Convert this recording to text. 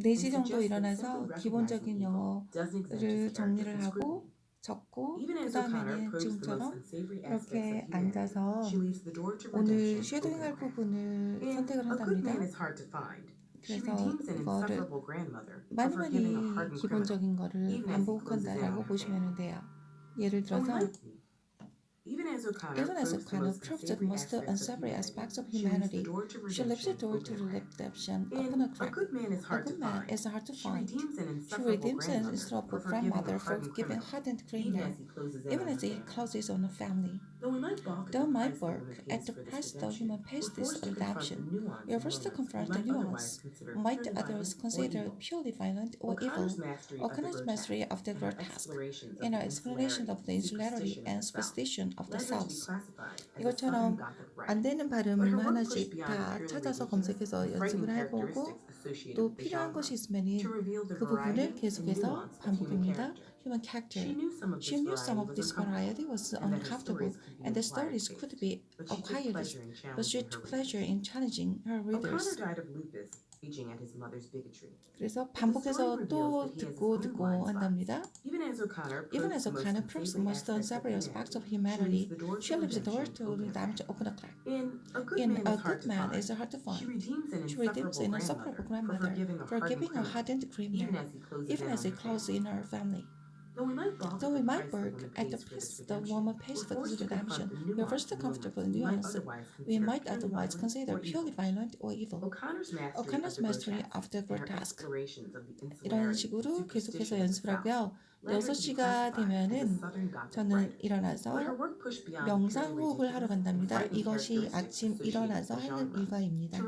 4시 음, 정도 일어나서 기본적인 영어를 정리를 하고 적고 그 다음에는 지금처럼 이렇게 앉아서 오늘 쉐도잉할 부분을 선택을 한답니다. 그래서 이거를 많이 많이 기본적인 거를 반복한다라고 보시면 돼요. 예를 들어서 Even as O'Connor Even as probes the O'Connor most the unsavory aspects of humanity, she leaves the door to she leaves the door redemption open. a crack. good man is A hard to good man find. is hard to She find. redeems an She redeems an grandmother insufferable for grandmother for giving hardened even criminal, as he even as it closes on a family. Though we might balk at Though the might price the work woman at pays the for this price the redemption, human pays we're this forced to confront redemption. the nuance We are and forced to moments confront we the might nuance otherwise consider might purely others violent or consider evil. purely violent or evil. O'Connor's mastery of the O'Connor's mastery of the and her grotesque explorations of and the our explanation of the insularity superstition and of the South superstition of the led her to be South. classified as a 이것처럼 Southern Gothic writer. 안 되는 But 발음 her work 하나씩 pushed beyond 다 purely 찾아서 ridiculous 검색해서 and frightening 연습을 해보고 characteristics associated 또 with the 필요한 genre 것이 있으면 to reveal the 그 부분을 variety and 계속해서 nuance of human 반복입니다. character. Human She character. knew some of She this knew some of variety was this variety was and that her uncomfortable stories could be and the acquired stories taste. could be But she took acquired, pleasure in but she challenging took her pleasure in challenging her readers. O'Connor readers. died of lupus, raging at his mother's bigotry. 그래서 반복해서 또 듣고 듣고 한답니다. Even as O'Connor Even probes as the most O'Connor proves the unsavory most unsavory aspects of humanity, humanity, she leaves the door she to leaves the door redemption to open. open a crack. In a good In man a is hard good to man find. is hard to She find. redeems an She redeems an insufferable grandmother for forgiving a hardened criminal, even as he closes in on her family. Though we might work at the pace the warmer pace for this redemption, we are first comfortable in nuance. We might otherwise consider purely violent or evil. O'Connor's mastery of the grotesque. 이런 식으로 계속해서 연습을 하고요. 6시가 되면은 저는 일어나서 명상 호흡을 하러 간답니다. 이것이 아침 일어나서 하는 일과입니다.